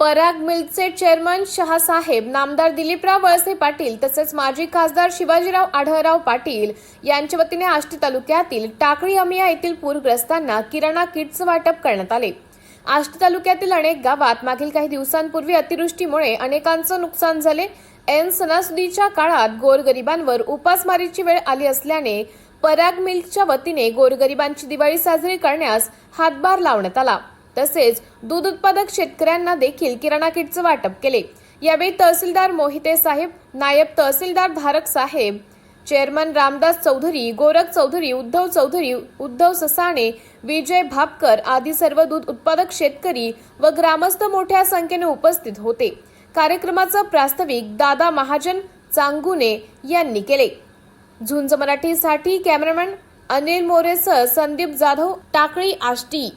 पराग मिल्कचे chairman शहासाहेब नामदार दिलीपराव वळसे पाटील तसेच माजी खासदार शिवाजीराव आढळराव पाटील यांच्या वतीने आष्टी तालुक्यातील टाकळी अमिया येथील पूरग्रस्तांना किराणा किटचं वाटप करण्यात आले. आष्टी तालुक्यातील अनेक गावात मागील काही दिवसांपूर्वी अतिवृष्टीमुळे अनेकांचं नुकसान झाले. ऐन सणासुदीच्या काळात गोरगरिबांवर उपासमारीची वेळ आली असल्याने पराग मिल्कच्या वतीने गोरगरिबांची दिवाळी साजरी करण्यास हातभार लावण्यात आला. तसेच दूध उत्पादक शेतकऱ्यांना देखील किराणा किटचं वाटप केले. यावेळी तहसीलदार मोहिते साहेब नायब तहसीलदार धारक साहेब चेअरमन रामदास चौधरी गोरख चौधरी उद्धव चौधरी उद्धव ससाणे विजय भापकर आदी सर्व दूध उत्पादक शेतकरी व ग्रामस्थ मोठ्या संख्येने उपस्थित होते. कार्यक्रमाचं प्रास्ताविक दादा महाजन चांगुने यांनी केले. झुंज मराठीसाठी कॅमेरामॅन अनिल मोरेसह संदीप जाधव टाकळी आष्टी.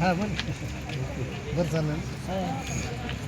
हा बोल. बरं चालेल.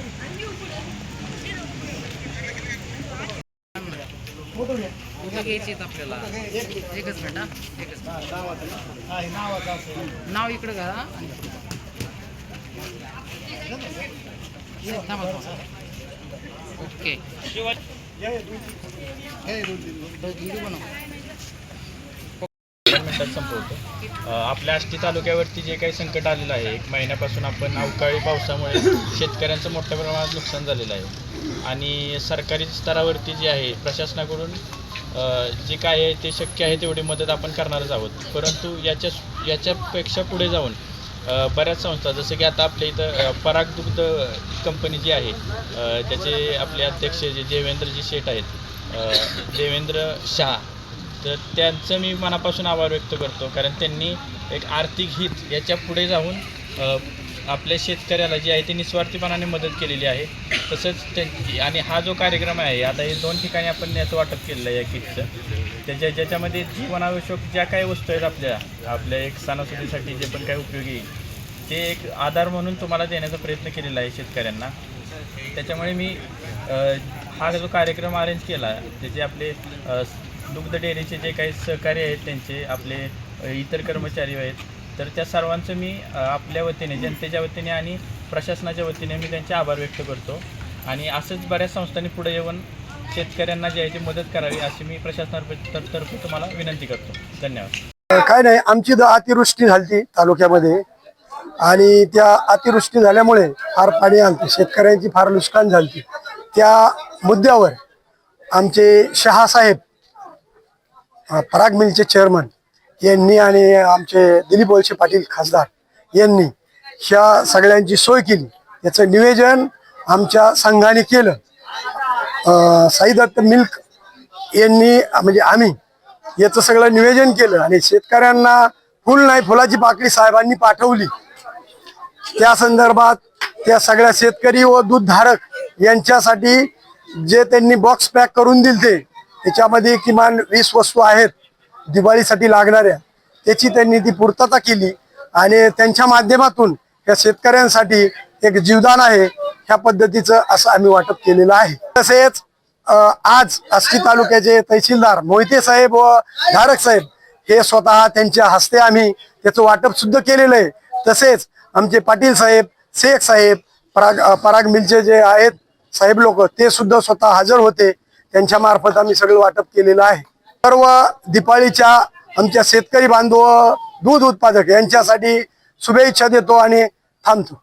घ्यायची आहेत आपल्याला. एकच मिनिट हा. एकच नाव इकडे घाला. ओके. संपवतो आपल्या आष्टी तालुक्यावरती जे काही संकट आलेलं आहे एक महिन्यापासून आपण अवकाळी पावसामुळे शेतकऱ्यांचं मोठ्या प्रमाणात नुकसान झालेलं आहे. आणि सरकारी स्तरावरती जे आहे प्रशासनाकडून जे काय आहे ते शक्य आहे तेवढी मदत आपण करणारच आहोत. परंतु याच्या याच्यापेक्षा पुढे जाऊन बऱ्याच संस्था जसं की आता आपल्या इथं पराग दुग्ध कंपनी जी आहे त्याचे आपले अध्यक्ष जे देवेंद्रजी शेठ आहेत देवेंद्र शहा तर त्यांचं मी मनापासून आभार व्यक्त करतो. कारण त्यांनी एक आर्थिक हित याच्यापुढे जाऊन आपल्या शेतकऱ्याला जी आहे ती निस्वार्थीपणाने मदत केलेली आहे. तसंच त्यां आणि हा जो कार्यक्रम आहे आता हे दोन ठिकाणी आपण याचं वाटप केलेलं आहे या किटचं. त्याच्या ज्याच्यामध्ये जीवनावश्यक ज्या काही वस्तू आहेत आपल्या आपल्या एक सणासुदीसाठी जे पण काही उपयोगी येईल ते एक आधार म्हणून तुम्हाला देण्याचा प्रयत्न केलेला आहे शेतकऱ्यांना. त्याच्यामुळे मी हा जो कार्यक्रम अरेंज केला त्याचे आपले दुग्ध डेअरीचे जे काही सहकारी आहेत त्यांचे आपले इतर कर्मचारी आहेत तर त्या सर्वांचं मी आपल्या वतीने जनतेच्या वतीने आणि प्रशासनाच्या वतीने मी त्यांचे आभार व्यक्त करतो. आणि असंच बऱ्याच संस्थांनी पुढे येऊन शेतकऱ्यांना जे आहे ती मदत करावी अशी मी प्रशासनातर्फे तुम्हाला विनंती करतो. धन्यवाद. काय नाही आमची तर अतिवृष्टी झाली तालुक्यामध्ये. आणि त्या अतिवृष्टी झाल्यामुळे फार पाणी आलते. शेतकऱ्यांची फार नुकसान झाली त्या मुद्द्यावर आमचे शहासाहेब पराग मिलचे चेअरमन यांनी आणि आमचे दिलीप वळसे पाटील खासदार यांनी ह्या सगळ्यांची सोय केली. याचं निवेदन आमच्या संघाने केलं. साईदत्त मिल्क यांनी म्हणजे आम्ही याचं सगळं निवेदन केलं आणि शेतकऱ्यांना फुल नाही फुलाची पाकळी साहेबांनी पाठवली. त्या संदर्भात त्या सगळ्या शेतकरी व दूधधारक यांच्यासाठी जे त्यांनी बॉक्स पॅक करून दिलते त्याच्यामध्ये किमान वीस वस्तू आहेत. दिवाळीसाठी लागणाऱ्या त्याची त्यांनी ती पूर्तता केली आणि त्यांच्या माध्यमातून या शेतकऱ्यांसाठी एक जीवदान आहे ह्या पद्धतीचं असं आम्ही वाटप केलेलं आहे. तसेच आज आष्टी तालुक्याचे तहसीलदार मोहिते साहेब व धारक साहेब हे स्वतः त्यांच्या हस्ते आम्ही त्याचं वाटप सुद्धा केलेलं आहे. तसेच आमचे पाटील साहेब शेख साहेब पराग पराग मिलचे जे आहेत साहेब लोक ते सुद्धा स्वतः हजर होते. त्यांच्या मार्फत आम्ही सगळं वाटप केलेलं आहे. सर्व दिपाळीच्या आमच्या शेतकरी बांधव दूध उत्पादक यांच्यासाठी शुभेच्छा देतो आणि थांबतो.